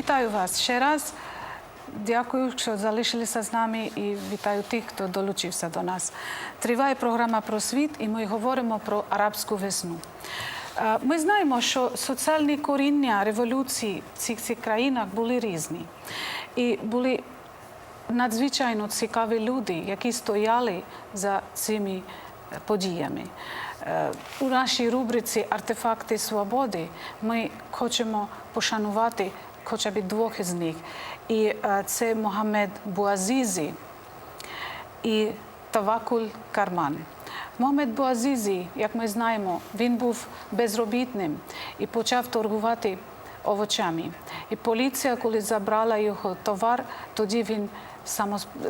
Вітаю вас ще раз. Дякую, що залишилися з нами і вітаю тих, хто долучився до нас. Триває програма про світ, і ми говоримо про арабську весну. Е, Ми знаємо, що соціальні коріння революції в цих, цих країнах були різні. І були надзвичайно цікаві люди, які стояли за цими е, подіями. Е, У нашій рубриці Артефакти свободи ми хочемо пошанувати хоча б двох із них. І е, це Могамед Буазізі і Тавакуль Карман. Могамед Буазізі, як ми знаємо, він був безробітним і почав торгувати овочами. І поліція, коли забрала його товар, тоді він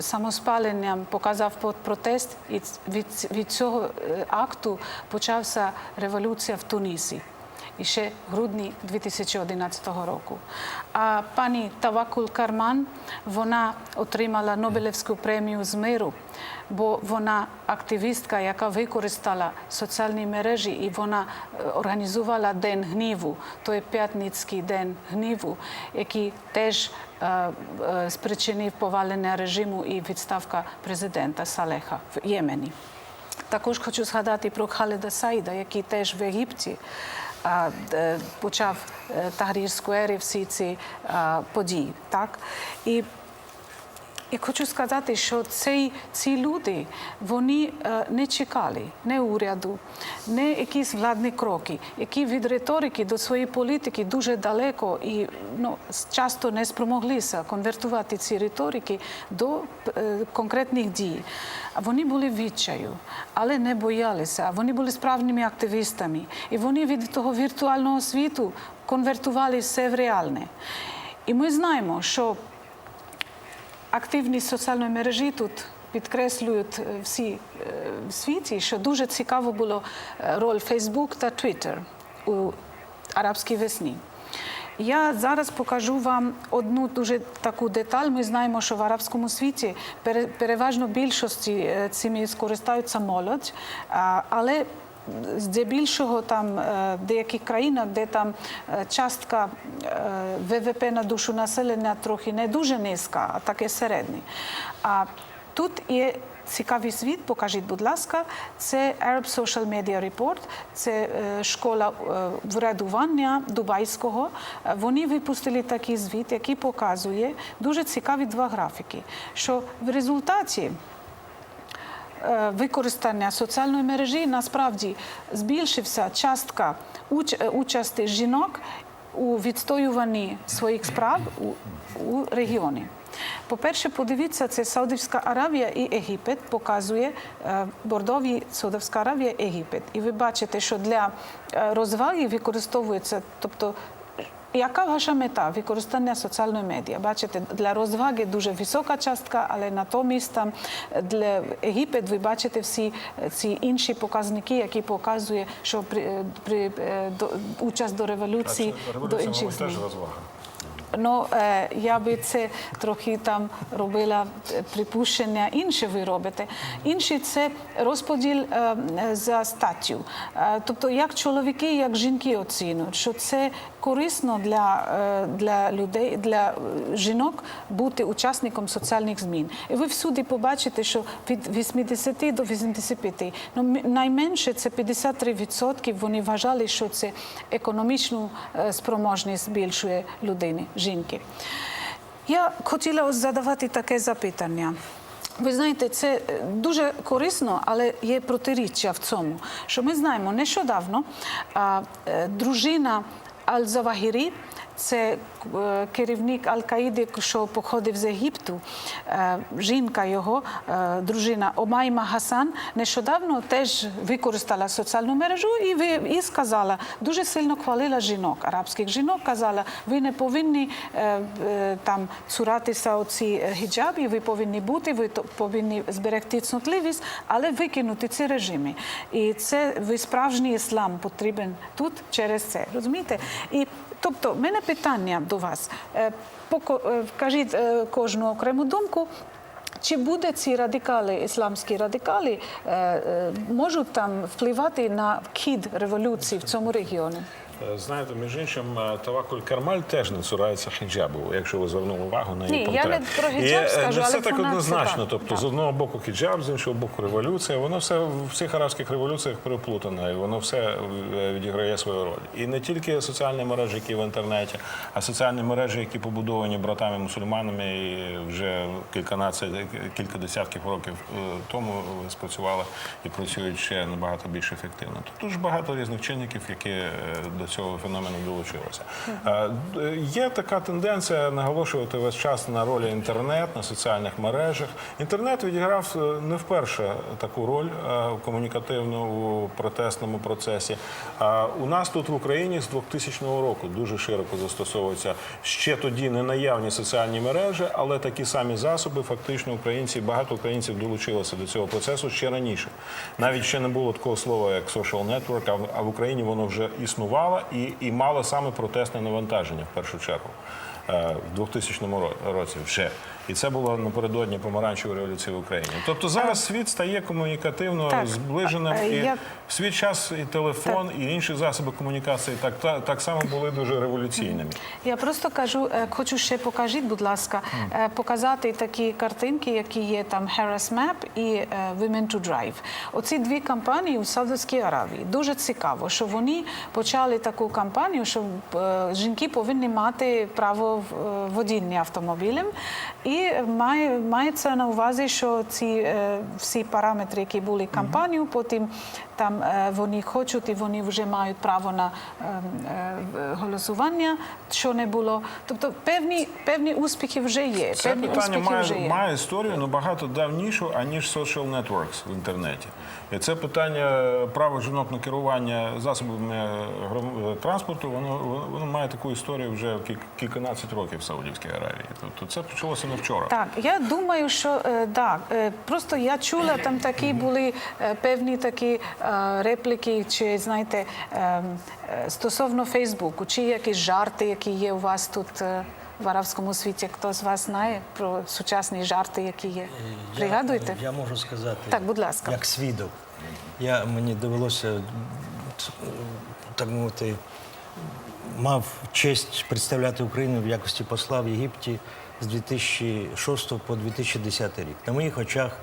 самоспаленням показав протест, і від, від цього е, акту почався революція в Тунісі. Ще грудні 2011 року. А пані Тавакул Карман вона отримала Нобелівську премію з миру, бо вона активістка, яка використала соціальні мережі, і вона е, організувала День гніву, той п'ятницький день гніву, який теж е, е, спричинив повалення режиму і відставка президента Салеха в Ємені. Також хочу згадати про Халеда Саїда, який теж в Єгипті почав е, Тагрір Сквер всі ці події. Так? І і хочу сказати, що цей, ці люди вони е, не чекали не уряду, не якісь владні кроки, які від риторики до своєї політики дуже далеко і ну, часто не спромоглися конвертувати ці риторики до е, конкретних дій. Вони були відчаю, але не боялися. Вони були справжніми активістами. І вони від того віртуального світу конвертували все в реальне. І ми знаємо, що активність соціальної мережі тут підкреслюють е, всі е, в світі, що дуже цікаво було е, роль Facebook та Twitter у арабській весні. Я зараз покажу вам одну дуже таку деталь. Ми знаємо, що в арабському світі пере- переважно більшості цими скористаються молодь, але здебільшого там е, в деяких країнах, де там е, частка е, ВВП на душу населення трохи не дуже низька, а таке середнє. А тут є цікавий світ, покажіть, будь ласка, це Arab Social Media Report, це е, школа е, врядування Дубайського. Е, Вони випустили такий звіт, який показує дуже цікаві два графіки, що в результаті е, використання соціальної мережі насправді збільшився частка е, участі жінок у відстоюванні своїх справ у, регіоні. По-перше, подивіться, це Саудівська Аравія і Єгипет показує е, бордові Саудівська Аравія Єгипет. І ви бачите, що для е, розваги використовується, тобто яка ваша мета використання соціальної медіа? Бачите, для розваги дуже висока частка, але натомість там для Єгипет ви бачите всі ці інші показники, які показують, що при, при до, участь до революції, до інших змін. Ну, е, я би це трохи там робила припущення, інше ви робите. Інші це розподіл за статтю. Е, Тобто, як чоловіки, як жінки оцінюють, що це корисно для, е, для людей, для жінок бути учасником соціальних змін. І ви всюди побачите, що від 80 до 85, ну найменше це 53% вони вважали, що це економічну е, спроможність збільшує людини, жінки. Я хотіла задавати таке запитання. Ви знаєте, це е, дуже корисно, але є протиріччя в цьому. Що ми знаємо, нещодавно дружина الظواهري це е, керівник Аль-Каїди, що походив з Єгипту. Е, Жінка його, е, дружина Омайма Гасан, нещодавно теж використала соціальну мережу і, ви, і сказала, дуже сильно хвалила жінок, арабських жінок, казала, ви не повинні там цуратися оці гіджаби, ви повинні бути, ви повинні зберегти цнотливість, але викинути ці режими. І це ви справжній іслам потрібен тут через це. Розумієте? І тобто, в мене питання до вас. Е, е, Кажіть е, кожну окрему думку. Чи буде ці радикали, ісламські радикали, е, е, можуть там впливати на хід революції в цьому регіоні? Е, Знаєте, між іншим, е, Тавакуль Кармаль теж не цурається хіджабу, якщо ви звернули увагу на її Ні, я не про хіджаб І, е, скажу, не все але так вона однозначно. Тобто, так. з одного боку хіджаб, з іншого боку революція. Воно все в всіх арабських революціях переплутане, і воно все відіграє свою роль. І не тільки соціальні мережі, які в інтернеті, а соціальні мережі, які побудовані братами мусульманами і вже кільканадцять, кілька десятків років тому спрацювали і працюють ще набагато більш ефективно. Тут дуже багато різних чинників, які до цього феномену долучилися. Е, Є така тенденція наголошувати весь час на ролі інтернет, на соціальних мережах. Інтернет відіграв е, не вперше таку роль е, комунікативну у протестному процесі. А у нас тут в Україні з 2000 року дуже широко застосовуються ще тоді не наявні соціальні мережі, але такі самі засоби фактично українці, багато українців долучилися до цього процесу ще раніше. Навіть ще не було такого слова, як social network, а в Україні воно вже існувало і, і мало саме протестне навантаження в першу чергу. Е, В 2000 році вже і це було напередодні помаранчевої революції в Україні. Тобто зараз світ стає комунікативно Так. зближеним, і я- в свій час і телефон, і інші засоби комунікації так, так, так само були дуже революційними. Я просто кажу, е, хочу ще покажіть, будь ласка, е, показати такі картинки, які є там Harris Map і Women to Drive. Оці дві кампанії у Саудовській Аравії. Дуже цікаво, що вони почали таку кампанію, що жінки повинні мати право в- е, автомобілем. І має, мається на увазі, що ці е, всі параметри, які були кампанію, потім там е, вони хочуть і вони вже мають право на е, е, голосування, що не було. Тобто певні, певні успіхи вже є. Це певні питання успіхи вже має, є. має історію набагато давнішу, аніж social networks в інтернеті. І це питання права жінок на керування засобами гром- транспорту, воно, воно- має таку історію вже кіль- кільканадцять років в Саудівській Аравії. Тобто це почалося не вчора. Так, я думаю, що е, так. Е, просто я чула, там такі були е, певні такі е, репліки, чи знаєте, е, е, стосовно Фейсбуку, чи якісь жарти, які є у вас тут. е, В арабському світі хто з вас знає про сучасні жарти, які є? Пригадуєте? Я, я можу сказати, Так, будь ласка. як свідок. Я, мені довелося, так мовити, мав честь представляти Україну в якості посла в Єгипті з 2006 по 2010 рік. На моїх очах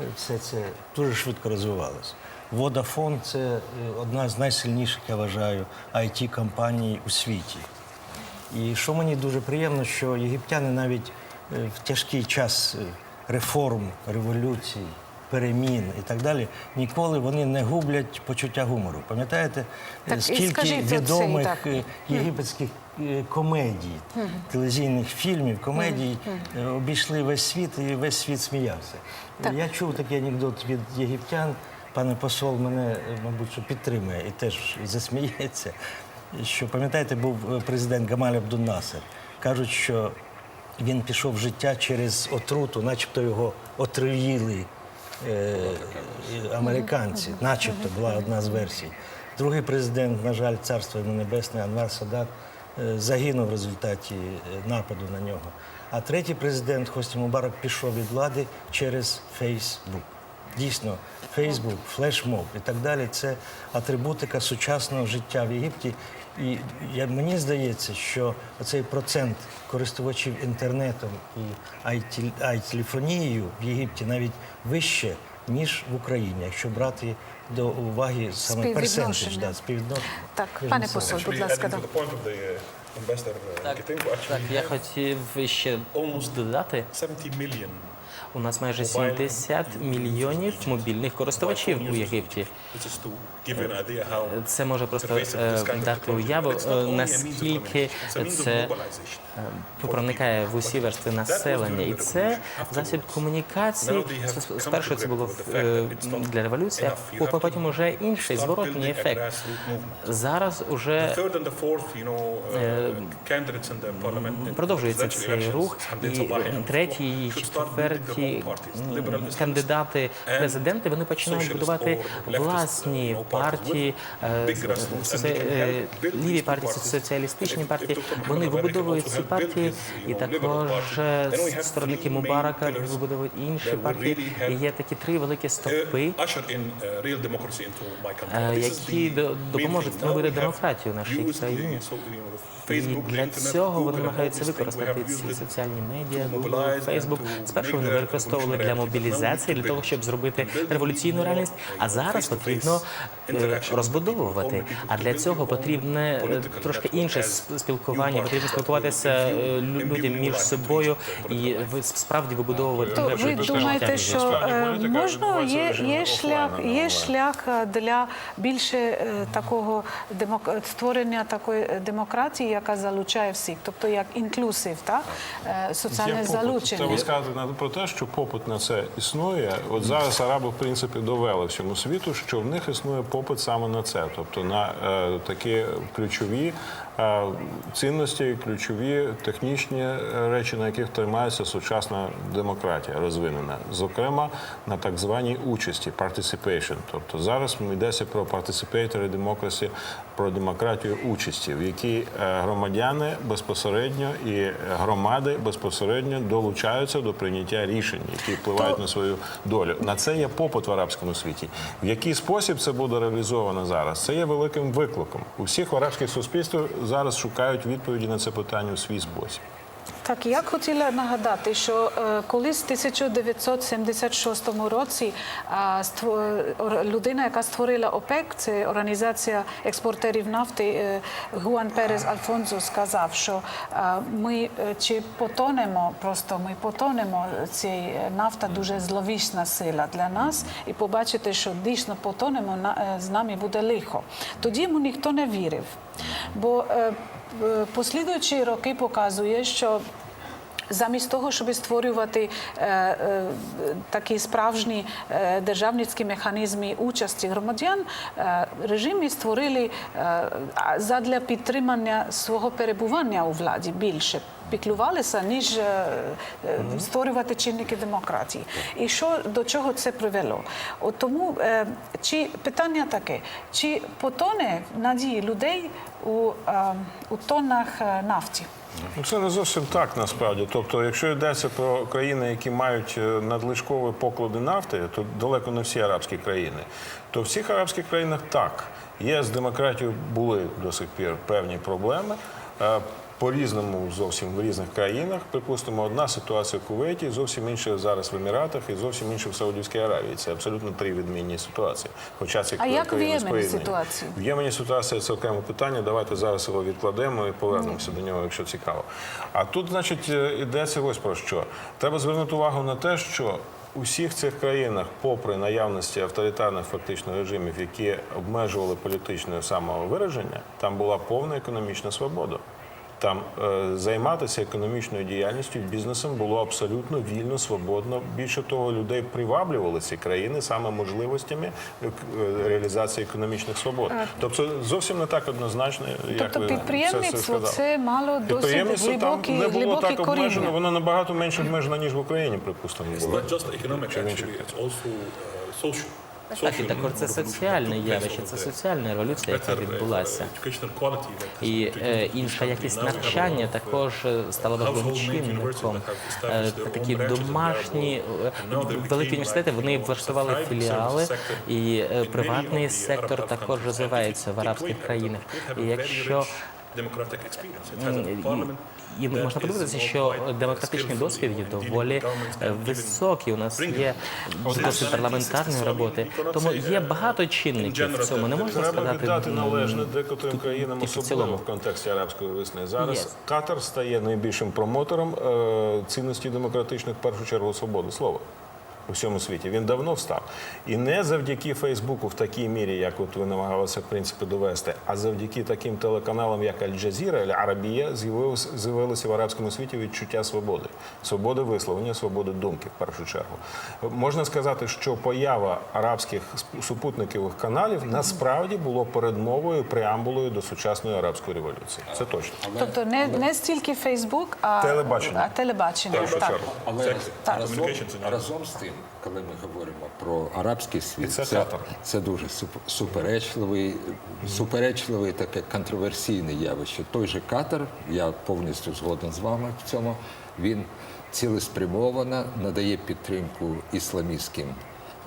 е, все це дуже швидко розвивалося. Vodafone – це е, одна з найсильніших, я вважаю, it компаній у світі. І що мені дуже приємно, що єгиптяни навіть е, в тяжкий час е, реформ, революцій, перемін і так далі, ніколи вони не гублять почуття гумору. Пам'ятаєте, скільки відомих е, єгипетських комедій, телевізійних фільмів, комедій обійшли весь світ і весь світ сміявся. Так. Я чув такий анекдот від єгиптян. Пане посол мене, мабуть, що підтримує і теж засміється. Що пам'ятаєте, був е, президент Гамаль Абдун-Насер. Кажуть, що він пішов в життя через отруту, начебто його отруїли е, американці, начебто була одна з версій. Другий президент, на жаль, царство йому небесне, Анвар Садат, е, загинув в результаті е, нападу на нього. А третій президент Хості Мубарак пішов від влади через Фейсбук. Дійсно, Фейсбук, флешмоб і так далі це атрибутика сучасного життя в Єгипті. І я, мені здається, що цей процент користувачів інтернетом і ай-телефонією в Єгипті навіть вище, ніж в Україні, якщо брати до уваги саме персентаж, да, співвідношення. Так, пане посол, будь ласка. да. uh, Так, так, я хотів ще додати. 70 million У нас майже Mobile 70 in мільйонів мобільних користувачів у Єгипті. Це може просто е, дати уяву, е, наскільки це е, проникає в усі верстви населення. І це засіб комунікації. Спершу це було е, для революції, а потім уже інший зворотній ефект. Зараз уже продовжується цей рух, і третій і should start четвертий ті own parties, liberal м, Islamists кандидати президенти, вони починають будувати власні uh, партії, е, е, ліві партії, соціалістичні партії. Вони вибудовують ці партії, і також е, сторонники Мубарака вибудовують інші партії. І є такі три великі стовпи. uh, uh. Е, які допоможуть встановити демократію в нашій країні. І для цього вони намагаються використати ці соціальні медіа, Google, Facebook. Спершу вони використовували для мобілізації, для того, щоб зробити революційну реальність. А зараз потрібно е, розбудовувати. А для цього потрібне е, трошки інше спілкування. Потрібно спілкуватися е, людям між собою і справді вибудовувати То ви думаєте, що політика можна є, є шлях, є шлях для більше такого демок... створення такої демократії, яка залучає всіх, тобто як інклюсив, та е, соціальне залучення. Треба сказати про те, що попит на це існує. От зараз араби, в принципі, довели всьому світу, що в них існує попит саме на це, тобто на е, такі ключові е, цінності, ключові технічні е, речі, на яких тримається сучасна демократія розвинена, зокрема на так званій участі participation. Тобто зараз йдеться про participatory democracy, про демократію участі, в якій е, громадяни безпосередньо і громади безпосередньо долучаються до прийняття рішень, які впливають на свою долю. На це є попит в арабському світі. В який спосіб це буде реалізовано зараз? Це є великим викликом. У всіх арабських суспільствах зараз шукають відповіді на це питання у свій спосіб. Так, я хотіла нагадати, що е, колись в 1976 році а, людина, яка створила ОПЕК, це організація експортерів нафти, е, Гуан Перес Альфонсо сказав, що е, ми е, чи потонемо, просто ми потонемо, ця нафта дуже зловісна сила для нас, і побачите, що дійсно потонемо, е, з нами буде лихо. Тоді йому ніхто не вірив. Бо е, е, послідуючі роки показує, що Замість того, щоб створювати е, е, такі справжні е, державницькі механізми участі громадян, е, режими створили е, задля підтримання свого перебування у владі більше. Піклувалися, ніж е, е, створювати чинники демократії. І що до чого це привело? От тому е, чи питання таке: чи потоне надії людей у, е, у тоннах е, нафті? Ну, Це не зовсім так насправді. Тобто, якщо йдеться про країни, які мають е, надлишкові поклади нафти, то далеко не всі арабські країни. То в всіх арабських країнах так. Є з демократією були до сих пір певні проблеми. По-різному зовсім в різних країнах. Припустимо, одна ситуація в Кувейті, зовсім інша зараз в Еміратах і зовсім інша в Саудівській Аравії. Це абсолютно три відмінні ситуації. Хоча ці А як в Ємені ситуація? В Ємені ситуація це окреме питання. Давайте зараз його відкладемо і повернемося до нього, якщо цікаво. А тут, значить, е, йдеться ось про що. Треба звернути увагу на те, що у всіх цих країнах, попри наявності авторитарних фактично режимів, які обмежували політичне самовираження, там була повна економічна свобода. Там е, займатися економічною діяльністю, бізнесом було абсолютно вільно, свободно. Більше того, людей приваблювали ці країни саме можливостями е, к- е, реалізації економічних свобод. Тобто зовсім не так однозначно, як Тобто ви це, це це мало досить Підприємництво глибокі, там не було глибокі так обмежено, воно набагато менше обмежено, ніж в Україні, припустимо. It's було. not just economic, actually, it's also social. Так, і також це соціальне явище, це соціальна революція, яка uh, відбулася. І е, інша якість навчання uh, також е, стала важливим чинником. Е, Такі домашні е, великі університети вони влаштували філіали, і е, приватний сектор також розвивається в арабських країнах. І якщо І можна подивитися, що демократичний досвід є доволі е, високий. У нас є досвід парламентарної роботи. Тому є uh, багато чинників в цьому. Не general можна сказати віддати належне декотрим країнам, особливо в контексті арабської весни. Зараз Катар стає найбільшим промотором е, цінності демократичних, в першу чергу, свободи слова. У всьому світі. Він давно встав. І не завдяки Фейсбуку в такій мірі, як от ви намагалися в принципі довести, а завдяки таким телеканалам, як Аль-Джазіра, Аль-Арабія, з'явилось- з'явилося в арабському світі відчуття свободи, свободи висловлення, свободи думки в першу чергу. Можна сказати, що поява арабських супутникових каналів насправді було передмовою, преамбулою до сучасної арабської революції. Це точно. Тобто не, не стільки Фейсбук, а Телебачення. А телебачення. першу Так. Але Так. разом, разом з тим, коли ми говоримо про арабський світ, це це, це дуже суп- суперечливий, суперечливий таке контроверсійне явище. Той же Катар, я повністю згоден з вами в цьому. Він цілеспрямовано надає підтримку ісламістським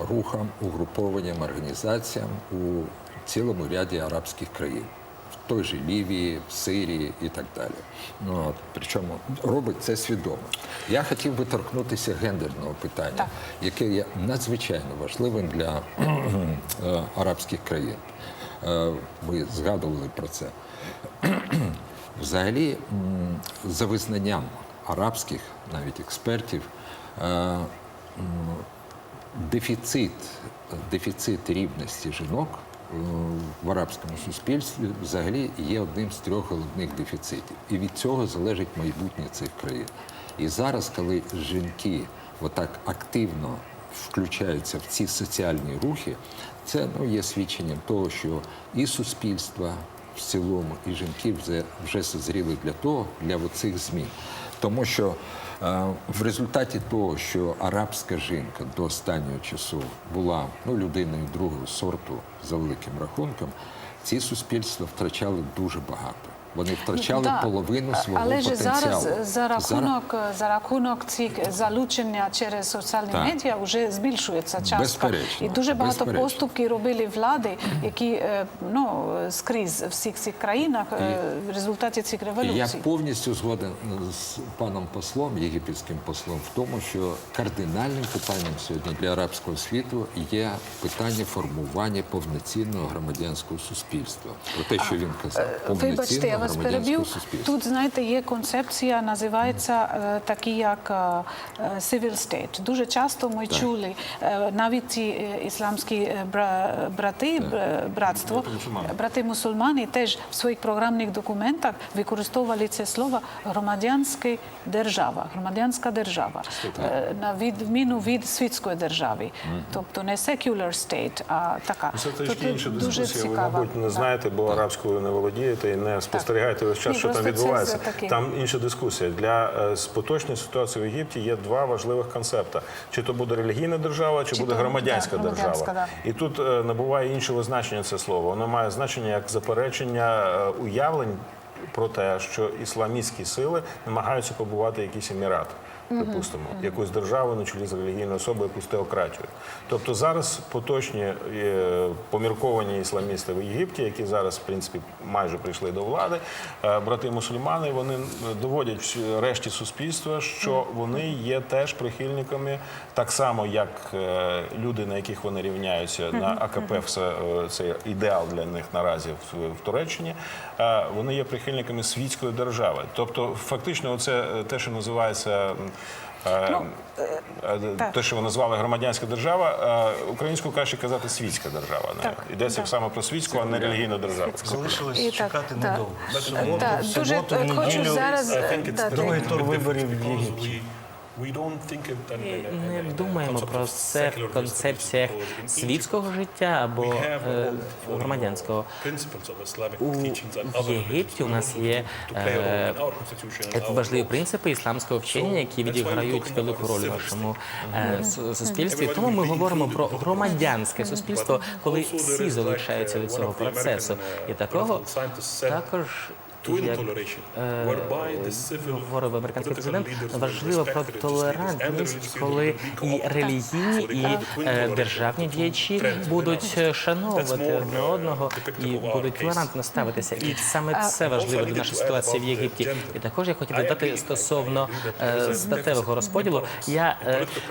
рухам, угрупованням, організаціям у цілому ряді арабських країн. В той же Лівії, в Сирії і так далі. Ну, от, причому робить це свідомо. Я хотів би торкнутися гендерного питання, яке є надзвичайно важливим для е, арабських країн. Е, Ви згадували про це. Взагалі, за визнанням арабських навіть експертів, е, дефіцит, дефіцит рівності жінок в арабському суспільстві взагалі є одним з трьох головних дефіцитів. І від цього залежить майбутнє цих країн. І зараз, коли жінки отак активно включаються в ці соціальні рухи, це ну, є свідченням того, що і суспільство в цілому, і жінки вже, вже созріли для того, для цих змін. Тому що е, в результаті того, що арабська жінка до останнього часу була ну, людиною другого сорту за великим рахунком, ці суспільства втрачали дуже багато. Вони втрачали Да. половину свого Але ж зараз за рахунок, за рахунок цих залучення через соціальні Так. медіа вже збільшується частка. Безперечно, І дуже багато безперечно. поступки робили влади, які е, ну, скрізь в всіх цих країнах е, в результаті цих революцій. Я повністю згоден з паном послом, єгипетським послом, в тому, що кардинальним питанням сьогодні для арабського світу є питання формування повноцінного громадянського суспільства. Про те, що він казав, повноцінного вас переб'ю. Тут, знаєте, є концепція, називається е, такі, як е, е, civil state. Дуже часто ми чули, е, навіть ці ісламські бра- брати, братство, брати мусульмани теж в своїх програмних документах використовували це слово громадянська держава, громадянська держава, на відміну від світської держави. Тобто не secular state, а така. Це трішки інша дискусія. Ви, мабуть, не знаєте, бо арабською не володієте і не спостерігаєте весь час, Ні, що там відбувається. Там інша дискусія. Для е, поточної ситуації в Єгипті є два важливих концепти: чи то буде релігійна держава, чи, Чи буде то, громадянська да, держава. громадянська, І тут е, набуває іншого значення це слово. Воно має значення як заперечення е, уявлень про те, що ісламістські сили намагаються побувати якийсь емірат. Припустимо, якусь державу на чолі з релігійною особою, якусь теократію. Тобто зараз поточні е, помірковані ісламісти в Єгипті, які зараз, в принципі, майже прийшли до влади, е, брати мусульмани, вони е, доводять решті суспільства, що вони є теж прихильниками, так само як е, люди, на яких вони рівняються на АКП, все е, це ідеал для них наразі в, в Туреччині. е, Вони є прихильниками світської держави. Тобто, фактично, це те, що називається. е, е, так. Те, що ви назвали громадянська держава, е, українською краще казати світська держава. Так, Йдеться так. саме про світську, а не релігійну державу. Залишилось І чекати так. недовго. Так, Суботу, так, дуже е, хочу зараз е. Другий тур виборів в Єгипті. Не думаємо про це в концепціях світського життя або е, громадянського. У Єгипті у нас є е, важливі принципи ісламського вчення, які відіграють велику роль в нашому е, су- суспільстві. Тому ми говоримо про громадянське суспільство, коли всі залучаються до uh, цього процесу. Uh, І такого також як е, говорив американський президент, важливо про толерантність, коли і релігійні, і е, державні діячі будуть е, шановувати одне uh, одного і будуть толерантно ставитися. І саме це важливо для нашої ситуації в Єгипті. І також я хотів додати стосовно статевого розподілу. Я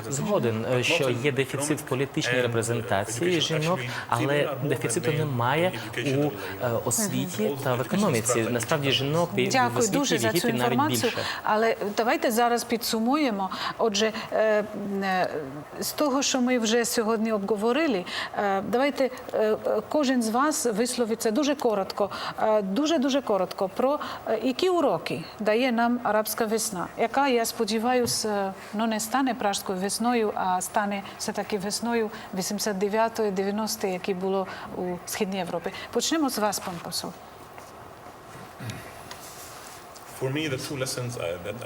згоден, що є дефіцит в політичній репрезентації жінок, але дефіциту немає у освіті та в економіці. Насправді насправді жінок і Дякую дуже за цю інформацію. Але давайте зараз підсумуємо. Отже, е, е, з того, що ми вже сьогодні обговорили, е, давайте кожен з вас висловиться дуже коротко, дуже дуже коротко про які уроки дає нам арабська весна, яка я сподіваюся, ну не стане пражською весною, а стане все таки весною 89-ї, 90-ї, які було у східній Європі. Почнемо з вас, пан посол.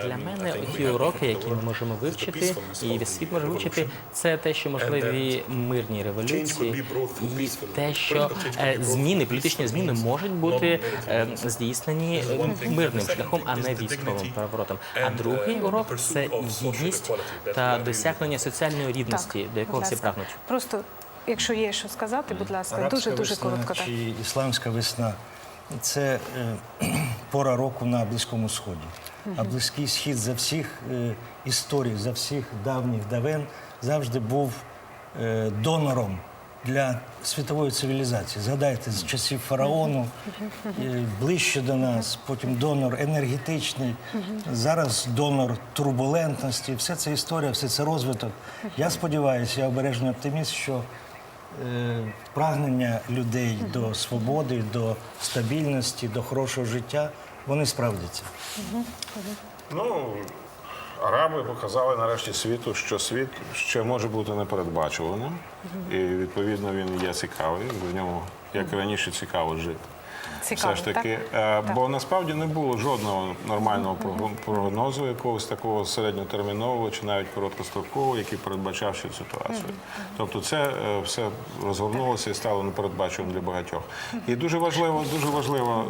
Для мене ті уроки, які ми можемо вивчити, і весь світ може вивчити, це те, що можливі мирні революції, і те, що е, зміни, політичні зміни можуть бути е, здійснені мирним шляхом, а не військовим переворотом. А другий урок це гідність та досягнення соціальної рівності, до якого всі прагнуть. Просто, якщо є що сказати, будь ласка, дуже дуже весна коротко. Чи ісламська весна це е, пора року на Близькому Сході. А Близький Схід за всіх е, історій, за всіх давніх давен завжди був е, донором для світової цивілізації. Згадайте, з часів фараону ближче до нас, потім донор енергетичний, зараз донор турбулентності. Все це історія, все це розвиток. Я сподіваюся, я обережний оптиміст, що прагнення людей до свободи, до стабільності, до хорошого життя, вони справдяться. Ну, араби показали нарешті світу, що світ ще може бути непередбачуваним. І відповідно він є цікавий. В ньому, як і раніше, цікаво жити. Цікаво, Все ж таки, так? е, Так. бо насправді не було жодного нормального прог- прогнозу, якогось такого середньотермінового чи навіть короткострокового, який передбачав цю ситуацію. Тобто, це е, все розгорнулося і стало непередбачуваним для багатьох. І дуже важливо, дуже важливо,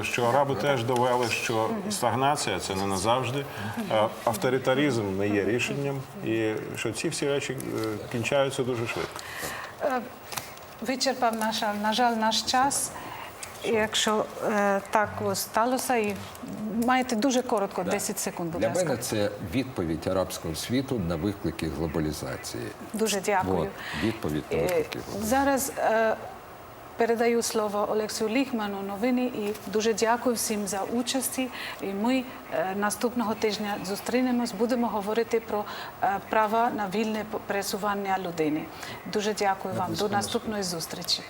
е, що араби теж довели, що стагнація це не назавжди, авторитаризм не є рішенням, і що ці всі речі кінчаються дуже швидко. Вичерпав наш, на жаль, наш час. Якщо е, так сталося, і маєте дуже коротко, 10 секунд, будь Для ласка. мене це відповідь арабського світу на виклики глобалізації. Дуже дякую. От, відповідь на Е, виклики глобалізації. Зараз е, передаю слово Олексію Ліхману новини і дуже дякую всім за участі. І ми е, наступного тижня зустрінемось, будемо говорити про е, права на вільне пересування людини. Дуже дякую вам. До наступної зустрічі.